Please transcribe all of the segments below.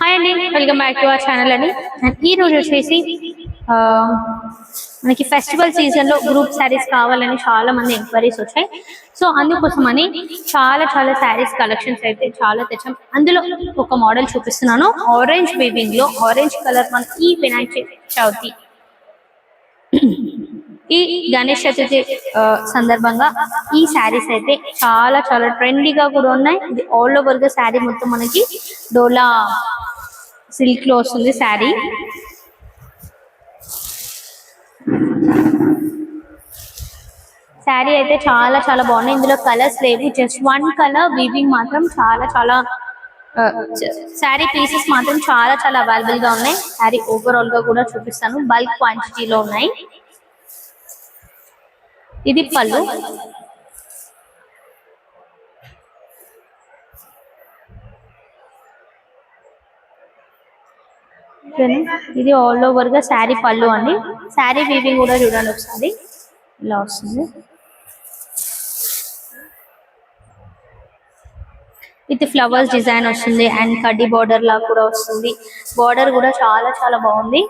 Hi అండి welcome back to our channel అని ఈ రోజు వచ్చేసి మనకి ఫెస్టివల్ సీజన్లో గ్రూప్ శారీస్ కావాలని చాలా మంది ఎంక్వైరీస్ వచ్చాయి. సో అందుకోసమని చాలా చాలా శారీస్ కలెక్షన్స్ అయితే చాలా తెచ్చాం. అందులో ఒక మోడల్ చూపిస్తున్నాను. ఆరెంజ్ వీవింగ్లో ఆరెంజ్ కలర్ మన ఈ వినాయక చవితి. ఈ గణేష్ చతుర్థి సందర్భంగా ఈ శారీస్ అయితే చాలా చాలా ట్రెండీగా కూడా ఉన్నాయి. ఇది ఆల్ ఓవర్గా శారీ మొత్తం మనకి డోలా సిల్క్లో వస్తుంది శారీ. శారీ అయితే చాలా చాలా బాగున్నాయి ఇందులో కలర్స్ లేవు. జస్ట్ వన్ కలర్ వీవింగ్ మాత్రం చాలా చాలా శారీ పీసెస్ మాత్రం చాలా చాలా అవైలబుల్గా ఉన్నాయి. శారీ ఓవరాల్గా కూడా చూపిస్తాను. బల్క్ క్వాంటిటీలో ఉన్నాయి. ఇది పళ్ళు. ఇది ఆల్ ఓవర్గా శారీ పళ్ళు అండి. శారీ వీవింగ్ కూడా చూడండి ఒకసారి. ఇలా వస్తుంది. విత్ ఫ్లవర్స్ డిజైన్ వస్తుంది అండ్ కడ్డీ బార్డర్ లా కూడా వస్తుంది. బార్డర్ కూడా చాలా చాలా బాగుంది.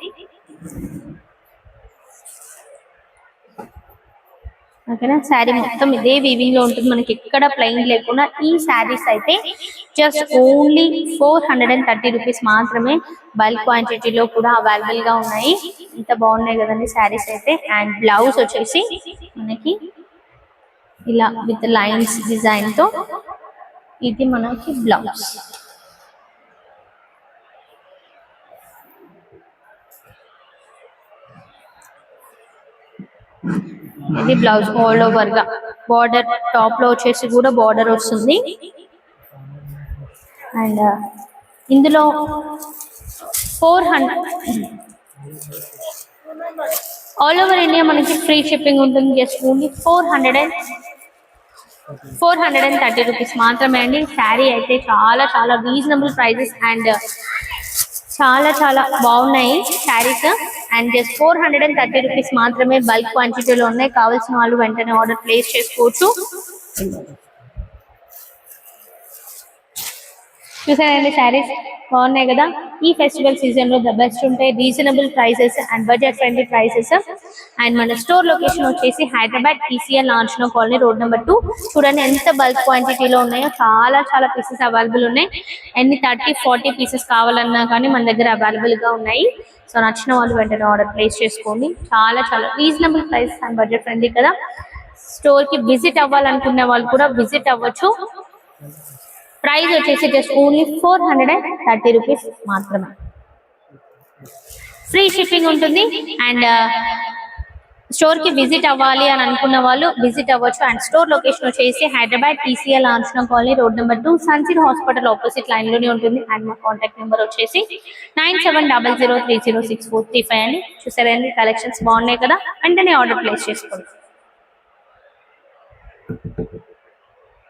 ఓకేనా? శారీ మొత్తం ఇదే వీవింగ్లో ఉంటుంది. మనకి ఎక్కడ ప్లెయిన్ లేకుండా ఈ శారీస్ అయితే just only four hundred and thirty rupees మాత్రమే బల్క్ క్వాంటిటీలో కూడా అవైలబుల్గా ఉన్నాయి. ఇంత బాగున్నాయి కదండి శారీస్ అయితే. అండ్ బ్లౌజ్ వచ్చేసి మనకి ఇలా విత్ లైన్స్ డిజైన్తో ఇది మనకి బ్లౌజ్. ఇది బ్లౌజ్ ఆల్ ఓవర్గా. బార్డర్ టాప్లో వచ్చేసి కూడా బార్డర్ వస్తుంది. అండ్ ఇందులో four hundred. All over India మనకి ఫ్రీ షిప్పింగ్ ఉంటుంది. Just only four hundred and four hundred and thirty rupees మాత్రమే అండి. శారీ అయితే చాలా చాలా రీజనబుల్ ప్రైజెస్ అండ్ చాలా చాలా బాగున్నాయి saris. And just four hundred and thirty rupees మాత్రమే బల్క్ క్వాంటిటీలో ఉన్నాయి. కావాల్సిన వాళ్ళు వెంటనే ఆర్డర్ ప్లేస్ చేసుకోవచ్చు. చూసారండి శారీస్ బాగున్నాయి కదా. ఈ ఫెస్టివల్ సీజన్లో ద బెస్ట్ ఉంటాయి reasonable prices and budget friendly prices and మన స్టోర్ లొకేషన్ వచ్చేసి హైదరాబాద్ ఈసీఎల్ నాంచనో కాలనీ రోడ్ నెంబర్ టూ. చూడండి ఎంత బల్క్ క్వాంటిటీలో ఉన్నాయో చాలా చాలా పీసెస్ అవైలబుల్ ఉన్నాయి. ఎన్ని థర్టీ ఫార్టీ పీసెస్ కావాలన్నా కానీ మన దగ్గర అవైలబుల్గా ఉన్నాయి. సో నచ్చిన వాళ్ళు వెంటనే ఆర్డర్ ప్లేస్ చేసుకోండి. చాలా చాలా reasonable prices and budget friendly కదా. స్టోర్కి విజిట్ అవ్వాలనుకునే వాళ్ళు కూడా విజిట్ అవ్వచ్చు. ప్రైస్ వచ్చేసి just only four hundred and thirty rupees మాత్రమే. ఫ్రీ షిప్పింగ్ ఉంటుంది. అండ్ uh, స్టోర్కి విజిట్ అవ్వాలి అని అనుకున్న వాళ్ళు విజిట్ అవ్వచ్చు. అండ్ స్టోర్ లొకేషన్ వచ్చేసి హైదరాబాద్ టీసీఎల్ ఆన్సన కాలనీ రోడ్ నెంబర్ టూ సన్సిడ్ హాస్పిటల్ ఆపోజిట్ లైన్లోనే ఉంటుంది. అండ్ మా కాంటాక్ట్ నెంబర్ వచ్చేసి nine seven double zero three zero six four three five అని చూసారండి? కలెక్షన్స్ బాగున్నాయి కదా? వెంటనే ఆర్డర్ ప్లేస్ చేసుకోండి.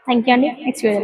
థ్యాంక్ యూ అండి. Next video